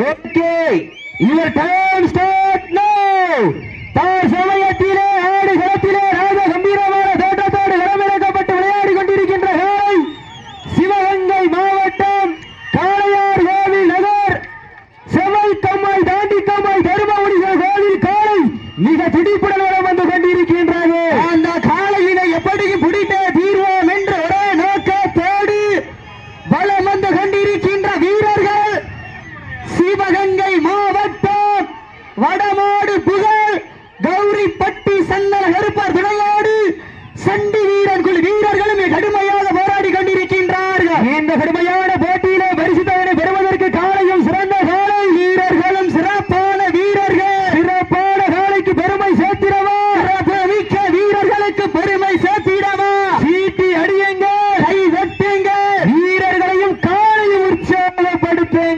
Okay your time start no தார் சமயத்தில் ஆடு களத்திலே ராஜ கம்பீரமான தோற்றத்தோடு களமிறக்கப்பட்டு விளையாடி கொண்டிருக்கின்ற காலை சிவகங்கை மாவட்டம் காளையார் கோவில் நகர் செவல் கம்மாய் தாண்டி கம்மாய் தருமபுரி கோவில் காளை மிக துடிப்புடன் வளம் வந்து கொண்டிருக்கின்றது அந்த காளையினை எப்படியும் பிடித்தே தீர்வோம் என்ற ஒரே நோக்கத்தோடு வளம் வந்து கொண்டிருக்கின்ற வீரர்கள் சிவகங்கை மாவட்டம் வடமாடு புகழ் கௌரிப்பட்டி சந்தன கருப்பர் துணையோடு சண்டி வீரன் குழு வீரர்களும் கடுமையாக போராடி கொண்டிருக்கின்றார்கள் இந்த கடுமையான போட்டியிலே பரிசுத்தவனை பெறுவதற்கு காலையும் சிறந்த காலை வீரர்களும் சிறப்பான வீரர்கள் சிறப்பான காலைக்கு பெருமை சேர்த்திடவா சிறப்பு மிக்க வீரர்களுக்கு பெருமை சேர்த்திடவா சீட்டி அடியுங்க கை தட்டுங்க வீரர்களையும் காலையும்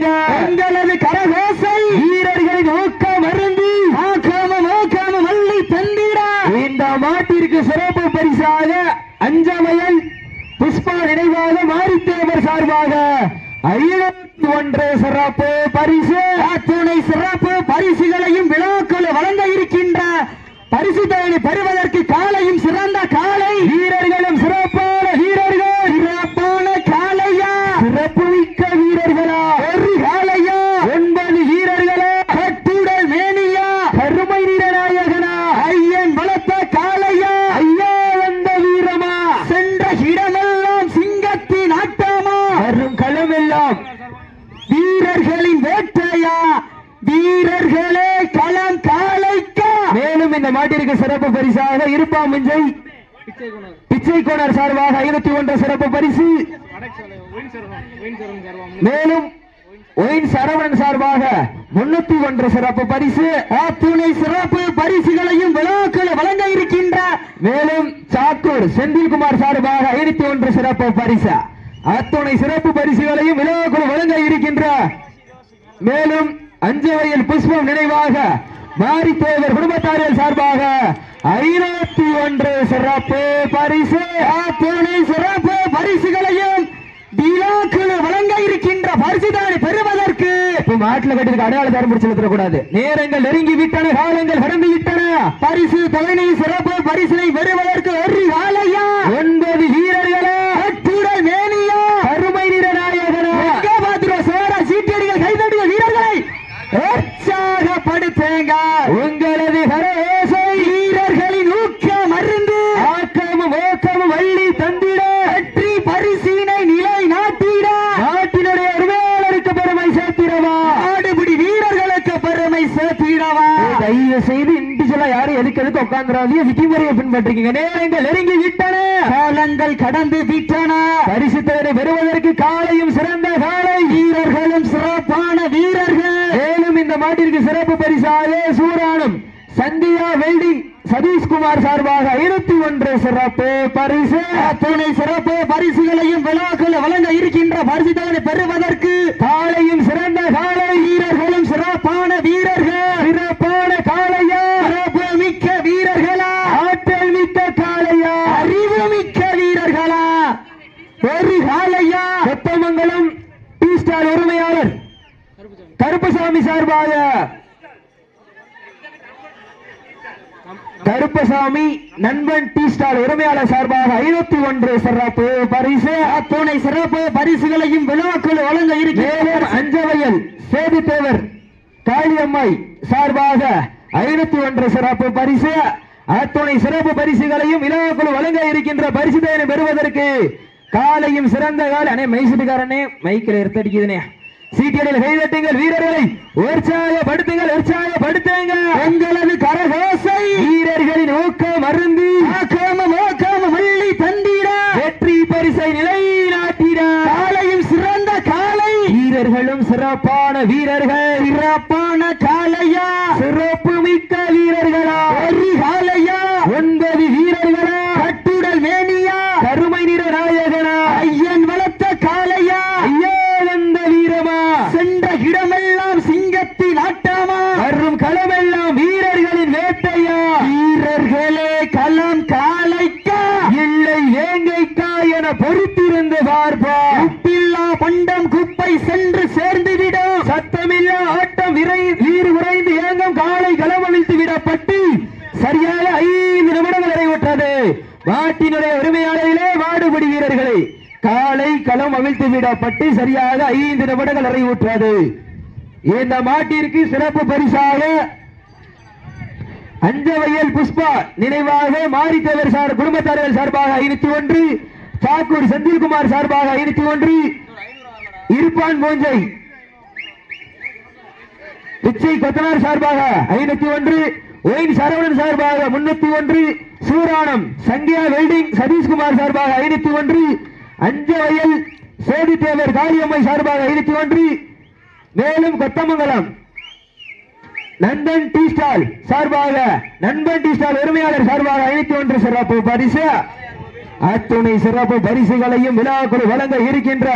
உற்சாகப்படுத்துங்க உங்களது கரகோசை வீரர்களின் ஊக்கம் அருந்தி ஆக்காம நோக்காம மல்லி தந்திட. இந்த மாட்டிற்கு சிறப்பு பரிசாக அஞ்சமையல் புஷ்பா நினைவாக மாரித்தேவர் சார்பாக ஐநூத்தி ஒன்று சிறப்பு பரிசு. அத்துணை சிறப்பு பரிசுகளையும் விழாக்கள் வழங்க இருக்கின்ற பரிசு தொகையை பெறுவதற்கு காலையும் சிறந்த காலை வீரர்களும் சிறப்பான வீரர்கள் சிறப்பான காலையா சிறப்பு மிக்க வீரர்களா ஒரு காலையா ஒன்பது வீரர்களா கட்டுடல் மேனியா கருமை நிறநாயகனா ஐயன் வளர்த்த காலையா ஐயா வந்த வீரமா சென்ற இடமெல்லாம் சிங்கத்தின் ஆட்டமா வரும் களமெல்லாம் வீரர்களின் வேட்டையா? வீரர்களே களம் காலைக்கா? மேலும் இந்த மாட்டிற்கு சிறப்பு பரிசாக இருப்பாமுஞ்சை பிச்சை கோணர் சார்பாக ஐநூத்தி ஒன்று சிறப்பு பரிசு. மேலும் ஒயின் சரவணன் சார்பாக முன்னூத்தி ஒன்று சிறப்பு பரிசு. துணை சிறப்பு பரிசுகளையும் விழாக்களை வழங்க இருக்கின்ற மேலும் சாக்கூர் செந்தில்குமார் சார்பாக ஐநூத்தி ஒன்று சிறப்பு பரிசு. அத்துணை சிறப்பு பரிசுகளையும் விழாக்குழு வழங்க இருக்கின்ற மேலும் அஞ்சு வயல் புஷ்பம் நினைவாக மாரித்தேவர் குடும்பத்தாரியல் சார்பாக ஐநூத்தி ஒன்று சிறப்பு பரிசு அத்துணை சிறப்பு பரிசுகளையும் விழாக்குழு வழங்க இருக்கின்ற பரிசுதானை பெறுவதற்கு. இப்ப மாட்டுல கட்டிருக்க அடையாள தரம் பிடிச்சு கூடாது நேரங்கள் நெருங்கி விட்டன காலங்கள் கடந்து விட்டன. பரிசு தொகையை சிறப்பு பரிசினை பெறுவதற்கு ஒரு காலையா ஒன்பது வீரர்கள் கட்டுடல் மேனியா கருமை நிற நாயகனா பாத்திர சோர சீட்டடிகள் கைதடிய வீரர்களை உற்சாகப்படுத்துங்க உங்களது கரேசை வீரர்களின் ஊக்கம் அருந்து ஆக்கமும் ஓக்கமும் வள்ளி தந்திட வெற்றி பரிசீனை நிலை நாட்டிட நாட்டினுடைய உரிமையாளருக்கு பெருமை சேர்த்திடவா ஆடுபிடி வீரர்களுக்கு பெருமை சேர்த்திடவா தயவு செய்து இண்டிவிஜுவலா விதிமுறையை நேரங்கள் நெருங்கி விட்டன. காலங்கள் கடந்து விட்டன. பெறுவதற்கு காலையும் சிறந்த காலை. வீரர்களும் சிறப்பான வீரர்கள். மேலும் இந்த மாட்டிற்கு சிறப்பு பரிசாக சூரானும் சந்தியா வெல்டிங் சதீஷ்குமார் சார்பாக ஐநூத்தி ஒன்று சிறப்பு பரிசு. அத்துணை சிறப்பு பரிசுகளையும் விழாக்கள் வழங்க இருக்கின்ற பரிசுகளை பெறுவதற்கு காலையும் சிறந்த காலை. வீரர்களும் சிறப்பான வீரர்கள் சிறப்பான காளையா சிறப்பு மிக்க வீரர்களா ஆற்றல் மிக்க காளையா அறிவு மிக்க வீரர்களா ஒரு காளையா கொத்தமங்கலம் டீ ஸ்டால் உரிமையாளர் கருப்பசாமி சார்பாக கருப்பசாமி நண்பன் டீ ஸ்டால் உரிமையாளர் சார்பாக ஐநூத்தி ஒன்று சிறப்பு பரிசு. அத்துணை சிறப்பு பரிசுகளையும் விழாக்கள் வழங்க இருக்கிறேன் அஞ்சவையல் சேது தேவர் காளியம்மாய் சார்பாக ஐநூத்தி ஒன்று சிறப்பு பரிசு. அத்துணை சிறப்பு பரிசுகளையும் விழாக்கள் வழங்க இருக்கின்ற பரிசு பெறுவதற்கு காலையும் சிறந்த கால. அண்ணே மைசூட்டுக்காரனே மைக்கில் எடுத்தடிக்குதுனே சீட்டியடில் கைதட்டுங்கள் வீரர்களை உற்சாகப்படுத்துங்கள் உற்சாகப்படுத்துங்க உங்களது கரகோசை. வீரர்களின் ஊக்கம் அருந்து. ஆக்காம நோக்காம வள்ளி தந்திட. வெற்றி பரிசை நிலைநாட்டிட. காலையும் சிறந்த காலை. வீரர்களும் சிறப்பான வீரர்கள் சிறப்பான காலையா சிறப்பு மிக்க வீரர்களா ஒரு காலையா ஒன்பது வீரர்களா கட்டுடல் மேனியா கருமை நிற நாயகனா ஐயன் வளர்த்த காலையா ஐயா வந்த வீரமா சென்ற இடமெல்லாம் சிங்கத்தின் ஆட்டமா வரும் களமெல்லாம் வீரர்களின் வேட்டையா வீரர்களே களம் காலைக்கா இல்லை வேங்கைக்கா என பொறுத்திருந்து பார்ப்போம் உப்பில்லா பண்டம் குப்பை சென்று சேர்ந்துவிடும் சத்தமில்லா ஆட்டம் விரை வீறு குறைந்து ஏங்கம் காலை களமழித்து விடப்பட்டு சரியாக ஐந்து நிமிடங்கள் வாட்டினுடைய மாட்டினுடைய உரிமையாளர்களே மாடுபிடி வீரர்களை காலை களம் அவிழ்த்து விடப்பட்டு சரியாக ஐந்து நிமிடங்கள் நிறைவுற்றது. இந்த மாட்டிற்கு சிறப்பு பரிசாக அஞ்சவையல் புஷ்பா நினைவாக மாரித்தேவர் சார் குடும்பத்தார்கள் சார்பாக ஐநூத்தி ஒன்று சாக்கூர் செந்தில்குமார் சார்பாக ஐநூத்தி ஒன்று இருப்பான் போஞ்சை பிச்சை கொத்தனார் சார்பாக ஐநூத்தி ஒன்று ஒயின் சரவணன் சார்பாக முன்னூத்தி ஒன்று சூராணம் சங்கியா வெல்டிங் சதீஷ்குமார் சார்பாக ஐநூத்தி ஒன்று அஞ்சவயல் சோதித்தேவர் காளியம்மை சார்பாக ஐநூத்தி ஒன்று மேலும் கொத்தமங்கலம். நந்தன் டீ ஸ்டால் சார்பாக நண்பன் டீ ஸ்டால் உரிமையாளர் சார்பாக ஐநூத்தி ஒன்று சிறப்பு பரிசு. அத்துணை சிறப்பு பரிசுகளையும் விழாக்குழு வழங்க இருக்கின்ற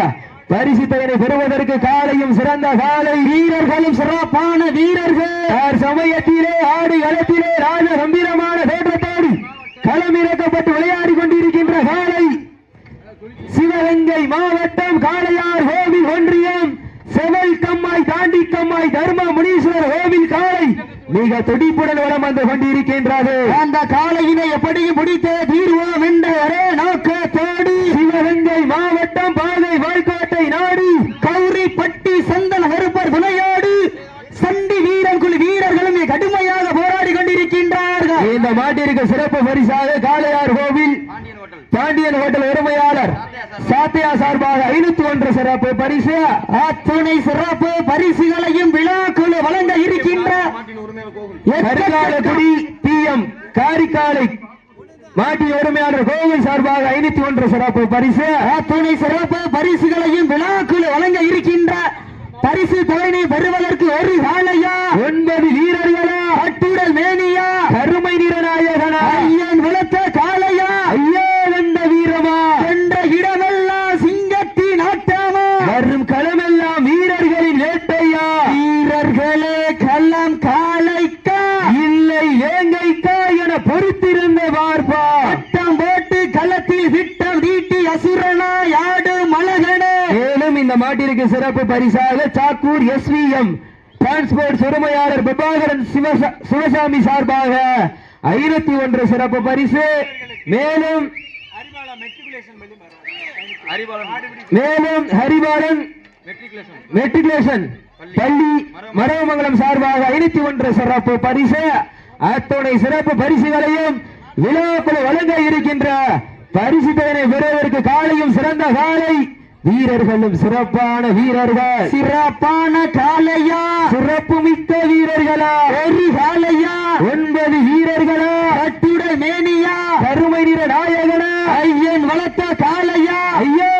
பரிசு தொகையை பெறுவதற்கு காலையும் சிறந்த காலை வீரர்களும் சிறப்பான வீரர்கள். சமயத்திலே ஆடு களத்திலே ராஜ கம்பீரமான தோற்றத்தோடு களமிறக்கப்பட்டு விளையாடி கொண்டிருக்கின்ற காலை சிவகங்கை மாவட்டம் காளையார் கோவில் ஒன்றியம் செவல் கம்மாய் தாண்டி கம்மாய் தர்ம முனீஸ்வரர் கோவில் காளை மிக துடிப்புடன் வளம் வந்து கொண்டிருக்கின்றது. அந்த காளையினை எப்படியும் முடித்தே தீர்வோம் என்ற நோக்கத்தோடு சிவகங்கை மாவட்டம் பாதை வாய்க்காட்டை நாடு. கௌரிப்பட்டி சந்தன கருப்பர் துணையோடு சண்டி வீரன் குழு வீரர்களும் கடுமையாக போராடி கொண்டிருக்கின்றார்கள். இந்த மாட்டிற்கு சிறப்பு பரிசாக காளையார் கோவில் பாண்டியன் ஹோட்டல் உரிமையாளர் சாத்தியா சார்பாக ஐநூத்தி ஒன்று சிறப்பு பரிசு. அத்துணை சிறப்பு பரிசுகளையும் விழாக்குழு வழங்க இருக்கின்ற காரிக்காலை மாட்டி உரிமையாளர் கோவில் சார்பாக ஐநூத்தி ஒன்று சிறப்பு பரிசு. அத்துணை சிறப்பு பரிசுகளையும் விழாக்குழு வழங்க இருக்கின்ற பரிசு தொகையினை பெறுவதற்கு ஒரு காலையா ஒன்பது வீரர்களா. அட்டுடல் மேனியா? கருமை நிறநாயகனா ஐயன் வளர்த்த காளையா ஐயா வந்த வீரமா சென்ற இடமெல்லாம் சிங்கத்தின் ஆட்டமா வரும் களமெல்லாம் வீரர்களின் வேட்டையா வீரர்களே களம் காளைக்கா இல்லை வேங்கைக்கா என பொறுத்திருந்த பார்ப்பா வட்டம் போட்டு களத்தில் விட்டம் தீட்டி அசுரனா யாடு மலகனே மேலும் இந்த மாட்டிற்கு சிறப்பு பரிசாக சாக்கூர் எஸ்விஎம். டிரான்ஸ்போர்ட் உரிமையாளர் பிரபாகரன் சிவசா- சிவசாமி சார்பாக ஐநூத்தி ஒன்று சிறப்பு பரிசு. மேலும் மேலும் ஹரிபாலன் மெட்ரிகுலேஷன் பள்ளி. மரவமங்கலம். சார்பாக ஐநூத்தி ஒன்று சிறப்பு பரிசு. அத்துணை சிறப்பு பரிசுகளையும் விழாக்குழு வழங்க இருக்கின்ற பரிசு தொகையை பெறுவதற்கு காலையும் சிறந்த காலை வீரர்களும் சிறப்பான வீரர்கள். சிறப்பான காலையா சிறப்பு மிக்க வீரர்களா. ஒரு காலையா ஒன்பது வீரர்களா. கட்டுடல் மேனியா. கருமை நிற நாயகனா. ஐயன் வளர்த்த காலையா ஐயா.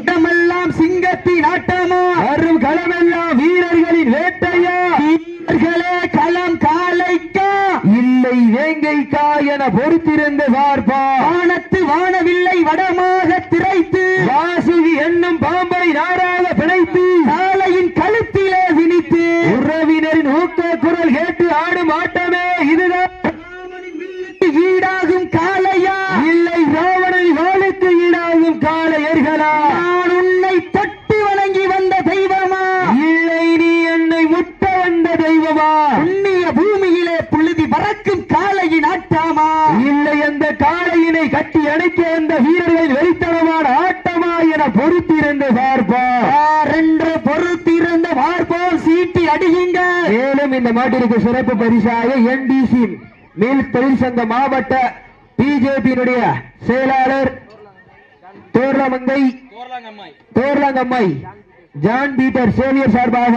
இடமெல்லாம் சிங்கத்தின் ஆட்டமா வரும் களமெல்லாம் வீரர்களின் வேட்டையா. வீரர்களே களம் காலைக்கா இல்லை வேங்கைக்கா என பொறுத்திருந்து பார்ப்பா. வானத்து வானவில்லை வடமாக திரைத்து. வாசுகி என்னும் பாம்பை நாராக பிணைத்து. காளையின் கழுத்திலே வினித்து உறவினரின் ஊக்க குரல் கேட்டு ஆடும் ஆட்டமே இதுதான். ஈடாகும் காளையா? இல்லை ராவணன் வாளுக்கு ஈடாகும் காளையர்களா நான் உன்னை தொட்டு வணங்கி வந்த தெய்வமா இல்லை நீ என்னை முட்ட வந்த தெய்வமா புண்ணிய பூமியிலே புழுதி பறக்கும் காளையின் ஆட்டாமா இல்லை அந்த காளையினை கட்டி அணைக்க அந்த வீரர்களின் வெறித்தனமான ஆட்டமா என பொறுத்திருந்து பார்ப்போம் என்று பொறுத்திருந்த பார்ப்போம் சீட்டி அடியுங்க மேலும் இந்த மாட்டிற்கு சிறப்பு பரிசாக என்டிசி மேல் தொழிற்சங்க மாவட்ட பிஜேபியினுடைய செயலாளர் தோர்லமங்கை தோர்லாங்கம்மை ஜான் பீட்டர் சேவியர் சார்பாக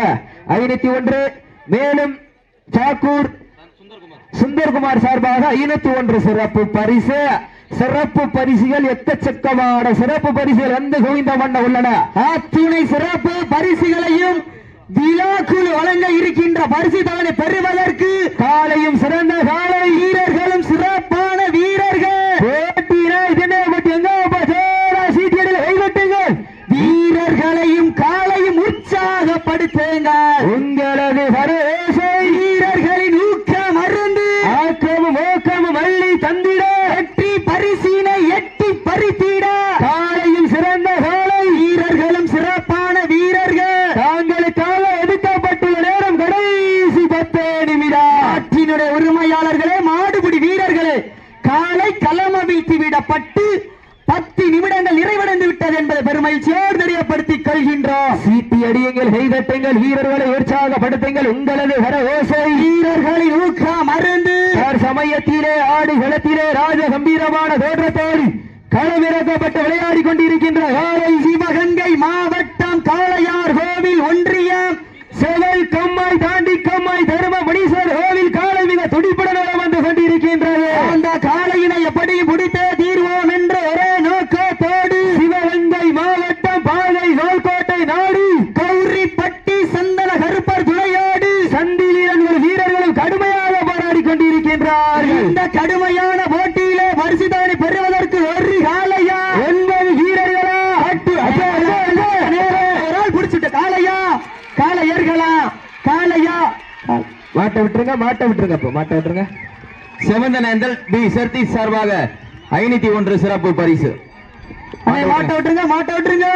ஐநூத்தி ஒன்று மேலும் சாக்கூர் சுந்தர்குமார் சார்பாக ஐநூத்தி ஒன்று சிறப்பு பரிசு. சிறப்பு பரிசுகள் எக்கச்சக்கமான சிறப்பு பரிசுகள் வந்து குவிந்த வண்ண உள்ளன. அத்துணை சிறப்பு பரிசுகளையும் விழாக்குழு வழங்க இருக்கின்ற பரிசு தவணை பெறுவதற்கு காலையும் சிறந்த காலை வீரர்கள் சிறப்பான வீரர்கள் போட்டினா இதனை பற்றி எங்க சேரா சீட்டியடில் கைகட்டுங்கள் வீரர்களையும் காலையும் உற்சாகப்படுத்துங்கள் உங்களது வரவேசை வீரர்களின் ஊக்கம் அருந்து ஆக்கமும் ஓக்கமும் அள்ளி தந்திட வெற்றி பரிசினை களம வீழ்த்தி விடப்பட்டு பத்து நிமிடங்கள் என்பதை பெருமகிழ்ச்சியோடு தெரியப்படுத்திக் கொள்கின்றோம். சீட்டி அடியுங்கள் கைதட்டுங்கள் வீரர்களை உற்சாகப்படுத்துங்கள். உங்களது கர ஓசை. வீரர்களின் ஊக்கம் யார் சமயத்திலே ஆடு களத்திலே ராஜ கம்பீரமான தோற்றத்தோடு களமிறக்கப்பட்டு விளையாடி கொண்டிருக்கின்ற காலை சிவகங்கை மாவட்டம் காளையார் கோவில் ஒன்றியம் செவல் கம்மாய் தாண்டி கம்மாய் தரும மணீஸ்வர் கோவில் காலை மிக துடிப்புடன் வலம் வந்து கொண்டிருக்கின்றது அந்த காளையினை எப்படி முடித்தே தீர்வோம் என்ற ஒரே நோக்கத்தோடு சிவகங்கை மாவட்டம் பாதை நோல்கோட்டை நாடு கௌரிப்பட்டி சந்தன கருப்பர் துணையோடு சந்தி வீரர்கள் வீரர்களும் கடுமையாக போராடி கொண்டிருக்கின்றார்கள் இந்த கடுமையான போட்டியிலே பரிசுதவனை பெறுவதற்கு ஒரு காளையா ஒன்பது வீரர்களா அட்டு, அட்டு, அட்டு, அட்டு, நேரே, ஒரு ஆள் பிடிச்சிட்டு காளையா காளையர்களா காளையா? மாட்ட விட்டுருங்க மாட்ட விட்டுருங்க அப்போ மாட்ட விட்டுருங்க. செவந்தனேந்தல் பி சர்த்தி சார்பாக ஐநூத்தி ஒன்று சிறப்பு பரிசு. மாட்ட விட்டுருங்க மாட்ட விட்டுருங்க.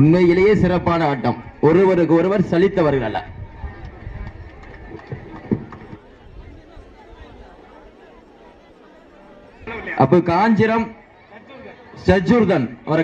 உண்மையிலேயே சிறப்பான ஆட்டம். ஒருவருக்கு ஒருவர் சலித்தவர்கள் அல்ல. அப்போ காஞ்சிரம் சஜூர்தன் அவரை